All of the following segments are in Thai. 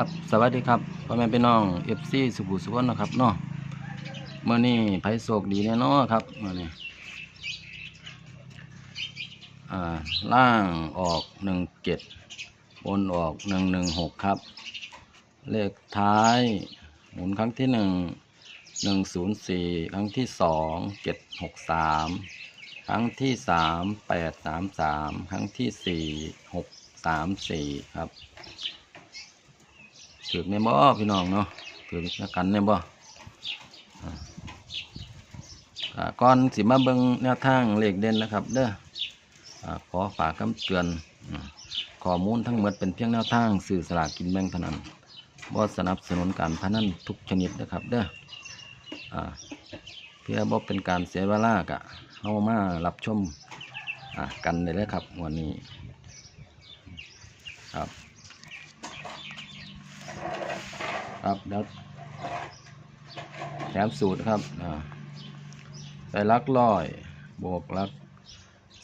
ครับสวัสดีครับพ่อแม่พี่น้องเอฟซีสุขุสุขนนะครับเนาะเมื่อนี้ไผโศกดีแน่นอนครับเมื่อนี้ล่างออกหนึ่งเจ็ดบนออกหนึ่งหนึ่งหกครับ เลขท้ายหมุนครั้งที่หนึ่งหนึ่งศูนย์สี่ครั้งที่สองเจ็ดหกสามครั้งที่สามแปดสามสามครั้งที่สี่หกสามสี่ครับ ถือในบ่พี่น้องเนาะถือกันในบ่อ่าอ่ก่อนสิมาเบิ่งแนวทางเลขเด่นนะครับ เด้อขอฝากคำเตือนข้อมูลทั้งหมดเป็นเพียงแนวทางสื่อสลากกินแบ่งเท่านั้นบ่สนับสนุนการพนันทุกชนิดนะครับ เด้อเพื่อบ่เป็นการเสียเวลากะเฮามารับชมกันได้เลยครับวันนี้ครับ ครับเดี๋ยวแถมสูตรครับใส่ลักร้อยบวกลัก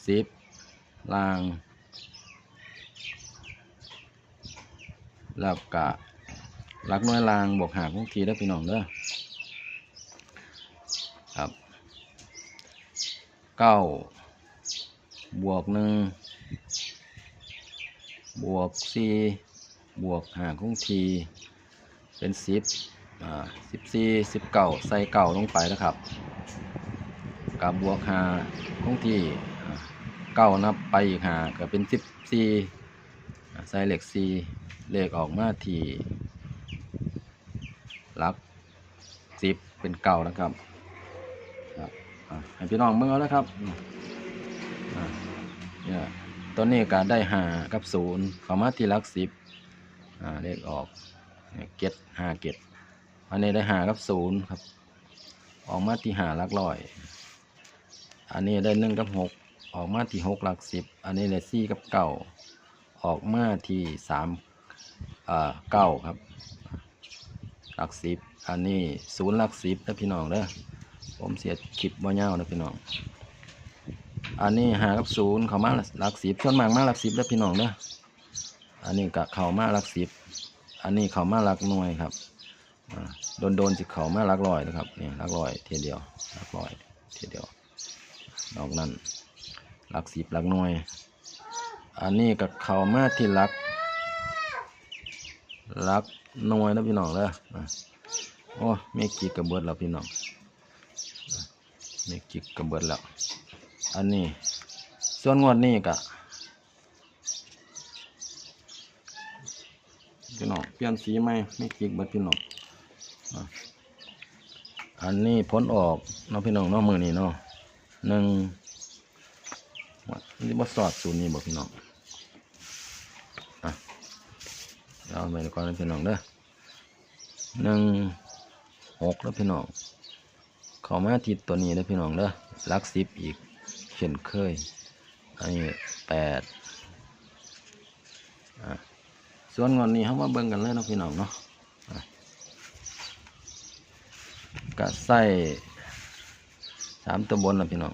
สิบลางแล้วกะลักน้อยลางบวกหาบางทีได้อพี่น้องเด้อครับเก้าบวกหนึ่งบวกสี่บวกหาคงที เป็นสิบอ่าสิบสี่สิบเก้าใส่เก้าลงไปนะครับกับบวกหาคงที่อ่าเก้านับไปอีกหาก็เป็นสิบสี่ใส่เหลขสี่เลขออกมาที่ลักสิบเป็นเก้านะครับให้พี่น้องเมื่งเอาแล้วครับเนี่ยตัวนี้ก็ได้หากับศูนย์เข้ามาที่หลักสิบเลขออก เก็ดห้าเก็ดอันนี้ได้หากับศูนย์ครับ ออกมาที่หาหลักร้อย อันนี้ได้หนึ่งกับหกออกมาที่หกหลักสิบอันนี้ได้สี่กับเก้าออกมาที่สามเก้าครับ หลักสิบอันนี้ศูนย์หลักสิบนะพี่น้องเด้อผมเสียคลิปบ่เง่านะพี่น้อง อันนี้หากับศูนย์เขามาหลักสิบส่วนมากมาหลักสิบแล้วพี่น้องเด้ออันนี้กะเขามาหลักสิบ อันนี้เขามาลักหน่วยครับโดนโดนๆสิเขามาลักร้อยนะครับนี่ลักร้อยเทียเดียวลักร้อยเทียเดียวนอกนั้นลักสิบลักหน่วย อันนี้กับเขามาที่ลักลักหน่วยนะพี่น้องเลยอะโอ้เมฆจิกกระเบิดแล้วพี่น้องอะเมฆจิกกระเบิดแล้ว อันนี้ ส่วนงวดนี้กะ พี่น้องเปลี่ยนสีไหมไม่คลิกบัดพี่น้องอันนี้พ้นออกเน้องพี่น้องเน้องมือนี่เนาะหนึ่งนี่บ่สอดศูนย์นี่บ่พี่น้องอะเอาไปก่อนนะพี่น้องเด้อหนึ่งหกแล้วพี่น้องเข้ามาทิศตัวนี้แล้วพี่น้องเด้อลักสิบอีกเช่นเคยอันนี้แปดอะ ส่วนงอนนี้เขามาเบิ่งกันเลยนะพี่น้องเนาะอะกะใส่สามตัวบนนะพี่น้อง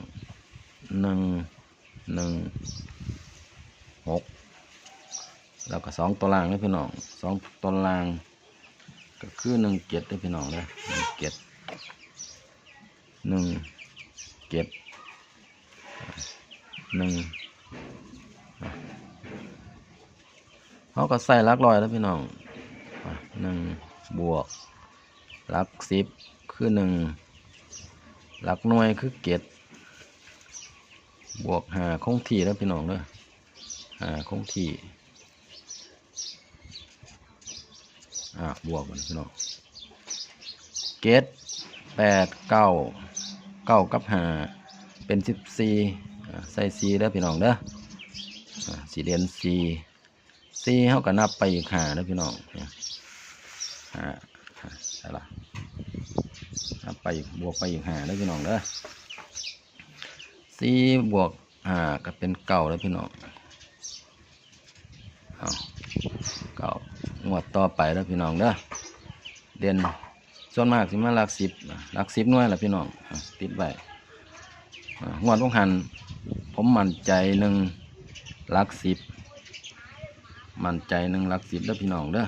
หนึ่งหนึ่งหกแล้วก็สองตัวล่างนะพี่น้องสองตัวล่าง ก็คือหนึ่งเจ็ดนะพี่น้องเลยหนึ่งเจ็ดหนึ่งเจ็ดหนึ่ง เขาก็ใส่ลักร้อยแล้วพี่น้องหนึ่งบวกลักสิบคือหนึ่งลักหน่วยคือเกตบวกหาคงที่แล้วพี่น้องเด้อหาคงที่อะบวกมันพี่น้องเกตแปดเก้าเก้ากับหาเป็นสิบสี่ใส่สี่แล้วพี่น้องเด้อะสีเด่นสี่ สี่เขาก็นับไปอีกหาแล้วพี่น้องเนี่ยหาหาใช่ละนับไปบวกไปอีกหาแล้วพี่น้องเด้อสี่บวกหาก็เป็นเก่าแล้วพี่น้องเอาเก่างวดต่อไปแล้วพี่น้องเด้อเด่นส่วนมากสิมาหลักสิบหลักสิบหน่วยแหละพี่น้องอติดไว้งวดต้องหันผมมั่นใจหนึ่งหลักสิบ มั่นใจหนึ่งหลักสิบแล้วพี่น้องเด้อ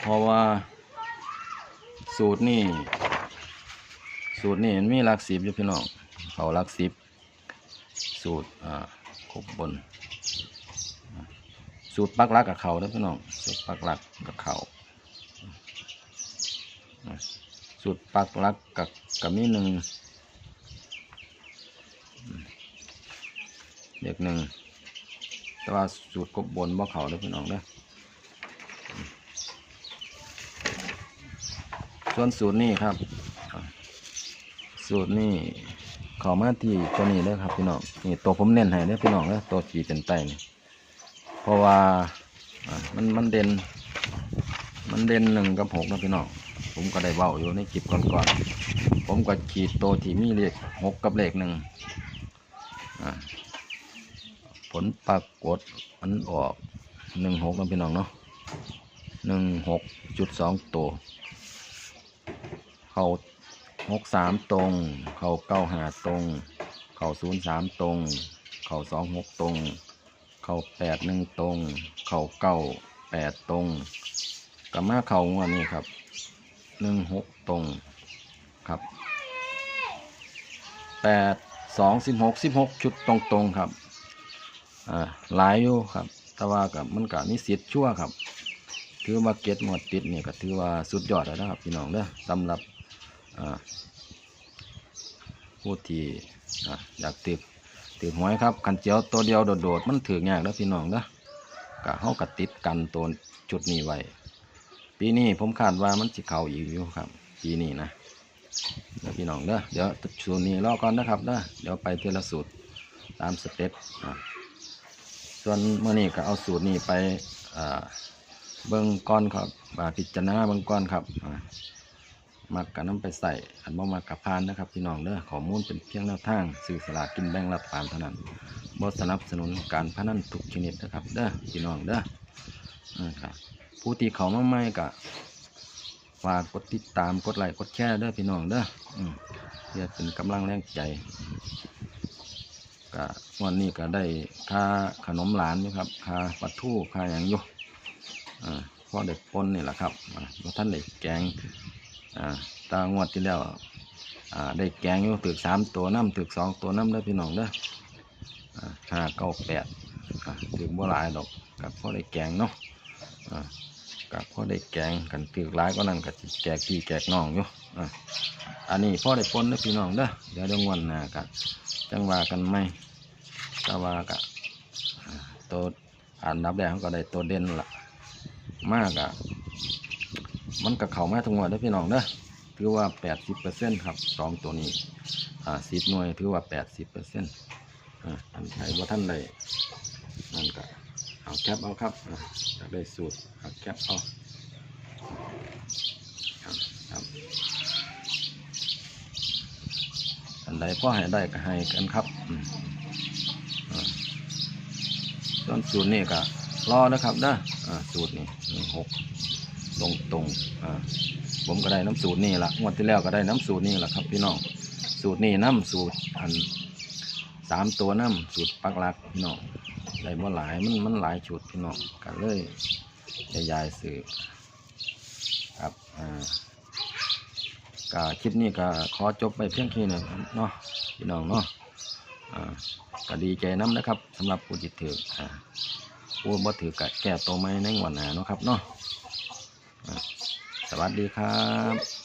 เพราะว่า สูตรนี่สูตรนี่มันมีหลักสิบอยู่พี่น้องเขาหลักสิบสูตรอ่าครบบน สูตรปักหลักกับเขาเด้อพี่น้องสูตรปักหลักกับเขาอะสูตรปักหลักกับกับมีหนึ่ง เด็กหนึ่ง แต่ว่าสูตรกบบนบ่เขาเด้พี่น้องเด้อส่วนสูตรนี้ครับ สูตรนี้ขอมาที่ตัวนี้เลยครับพี่น้องนี่ตัวผมเน้นให้เด้พี่น้องเด้ตัวขีดเป็นไตนี่เพราะว่ามันมันเด่น มันเด่นหนึ่งกับหกนะพี่น้องผมก็ได้เบาอยู่ในคลิปก่อนๆผมก็ขีดโตวที่มีเลขหกกับเลขหนึ่งอะ ผลปรากฏมันออกหนึ่งหกนะพี่น้องเนาะหนึ่งหกจุดสองตัว เขาหกสามตรง เขาเก้าหาตรง เขาศูนย์สามตรง เขาสองหกตรง เขาแปดหนึ่งตรง เขาเก้าแปดตรงกับมาเขางวดนี้ครับหนึ่งหกตรงครับแปดสองสิบหกสิบหกชุดตรงตรงครับ อ่าหลายอยู่ครับ แต่ว่ากับมันกับนิสิตชั่วครับ ถือว่าเก็ตหมดติดเนี่ยก็ถือว่าสุดยอดแล้วนะครับพี่น้องเด้อสำหรับผู้ที่อยากติดถือหวยครับกันเจียวตัวเดียวโดดๆมันถือยากแล้วพี่น้องเด้อกะเฮากะติดกันตัวจุดนี้ไว้ปีนี้ผมคาดว่ามันสิเข้าอีกอยู่ครับ ปีนี้นะเดี๋ยวพี่น้องเด้อเดี๋ยวสูตรนี้รอก่อนนะครับเด้อเดี๋ยวไปเทละสูตรตามสเต็ปอะ ส่วนเมื่อนี้ก็เอาสูตรนี้ไปเบิ่งก้อนครับอ่าพิจารณาเบิ่งก้อนครับมักกันน้ำไปใส่อันบ่มักกับพานนะครับ พี่น้องเด้อข้อมูลเป็นเพียงแนวทางสื่อสลากกินแบ่งรัฐบาลเท่านั้นบ่สนับสนุนการพนันทุกชนิดนะครับ เด้อพี่น้องเด้ออ่าครับผู้ที่เขามาใหม่ก็ฝากกดติดตามกดไลค์กดแชร์เด้อพี่น้องเด้ออืมเพื่อเป็นกำลังแรงใจ ก็วันนี้ก็ได้ค่าขนมหลานอยู่ครับค่าปลาทูค่าอย่างอยู่อ่าพ่อเด็กปนนี่แหละครับอ่าท่านได้แกงตางวดที่แล้วได้แกงอยู่ถึกสามตัวน้ำถึกสองตัวน้ำเด้พี่น้องเด้ออ่าห้าเก้าแปดถึกบ่หลายดอกกับพ่อได้แกงเนาะ กับพ่อได้แกงกันถึกหลายก็นั่นกับแกกพี่แกกน้องอยู่ออันนี้พ่อได้ปนเด้พี่น้องเด้อเดี๋ยวเดี๋ยวงวันหน้ากันจังว่ากันไหมแต่ว่ากะตัวอันดับแรกก็ได้ตัวเด่นละมากอะมันกับเขามาทั้งหมดเด้อพี่น้องเด้อถือว่าแปดสิบเปอร์เซ็นต์ครับสองตัวนี้อ่าสิบหน่วยถือว่าแปดสิบเปอร์เซ็นต์อ่าอันใช้ว่าท่านใดนั่นก็ เอาแคปเอาครับอยากได้สูตรเอาแคปเอาครับครับอันใดพ่อให้ได้ก็ให้กันครับอืมอ่าส่วนสูตรนี่ก็รอนะครับเด้ออ่าสูตรนี่หกตรงตรงผมก็ได้น้ำสูตรนี่ละงวดที่แล้วก็ได้น้ำสูตรนี่แหละครับ พี่น้องสูตรนี่น้ำสูตรอันสามตัวน้ำสูตรปักหลักพี่น้อง ได้บ่หลายมันมันหลายชุดพี่น้องกันเลยจะยายสื่อครับอ่ากาคลิปนี้ก็ขอจบไปเพียงแค่นี้เนาะพี่น้องเนาะอ่าก็ดีใจน้ำนะครับสำหรับผู้จิตถืออ่าผู้บ่ถือกะแก้ตัวไม่ในวันหน้าเนาะครับเนาะสวัสดีครับ